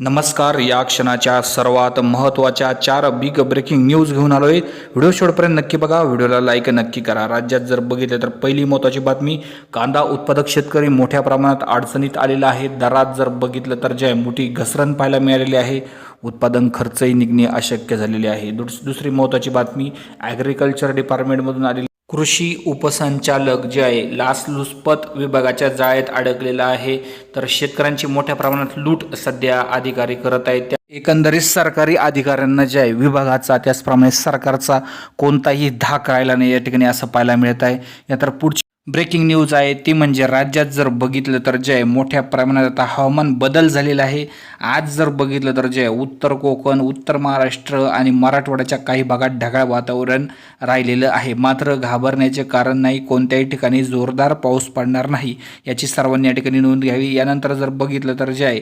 नमस्कार या क्षणाच्या सर्वात महत्त्वाच्या चार बिग ब्रेकिंग न्यूज घेऊन आलो आहे व्हिडिओ शेवटपर्यंत नक्की बघा. व्हिडिओला लाईक नक्की करा. राज्यात जर बघितलं तर पहिली महत्त्वाची बातमी कांदा उत्पादक शेतकरी मोठ्या प्रमाणात अडचणीत आलेला आहे. दरात जर बघितलं तर जे मोठी घसरण पाहायला मिळालेली आहे. उत्पादन खर्चही निघणे अशक्य झालेले आहे. दुस दुसरी महत्त्वाची बातमी ॲग्रिकल्चर डिपार्टमेंटमधून आलेली कृषी उपसंचालक जे आहे लाचलुचपत विभागाच्या जाळ्यात अडकलेला आहे. तर शेतकऱ्यांची मोठ्या प्रमाणात लूट सध्या अधिकारी करत आहेत. त्या एकंदरीत सरकारी अधिकाऱ्यांना जे आहे विभागाचा त्याचप्रमाणे सरकारचा कोणताही धाक राहिला नाही या ठिकाणी असं पाहायला मिळत आहे. या तर पुढची ब्रेकिंग न्यूज आहे ती म्हणजे राज्यात जर बघितलं तर जे आहे मोठ्या प्रमाणात आता हवामान बदल झालेला आहे. आज जर बघितलं तर जे उत्तर कोकण उत्तर महाराष्ट्र आणि मराठवाड्याच्या काही भागात ढगाळ वातावरण राहिलेलं आहे. मात्र घाबरण्याचे कारण नाही कोणत्याही ठिकाणी जोरदार पाऊस पडणार नाही याची सर्वांनी या ठिकाणी नोंद घ्यावी. यानंतर जर बघितलं तर जे आहे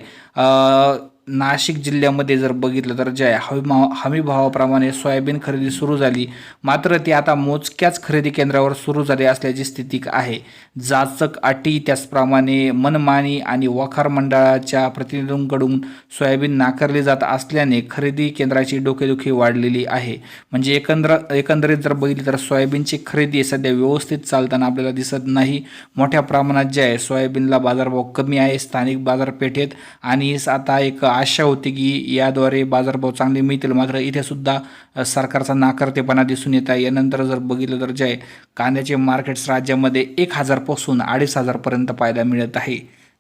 नाशिक जिल्ह्यामध्ये जर बघितलं तर ज्या आहे हमी सोयाबीन खरेदी सुरू झाली मात्र ती आता मोजक्याच खरेदी केंद्रावर सुरू झाली असल्याची स्थिती आहे. जाचक अटी त्याचप्रमाणे मनमानी आणि वखार मंडळाच्या प्रतिनिधींकडून सोयाबीन नाकारली जात असल्याने खरेदी केंद्राची डोकेदुखी वाढलेली आहे. म्हणजे एकंदर एकंदरीत जर बघितली तर सोयाबीनची खरेदी सध्या व्यवस्थित चालताना आपल्याला दिसत नाही. मोठ्या प्रमाणात जे आहे सोयाबीनला बाजारभाव कमी आहे स्थानिक बाजारपेठेत आणि आता एक आशा होती की याद्वारे बाजारभाव चांगले मिळतील. मात्र इथे सुद्धा सरकारचा नाकारतेपणा दिसून येत आहे. यानंतर जर बघितलं तर जे कांद्याचे मार्केट्स राज्यामध्ये एक हजारपासून अडीच हजारपर्यंत पाहायला मिळत आहे.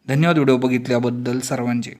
धन्यवाद व्हिडिओ बघितल्याबद्दल सर्वांचे.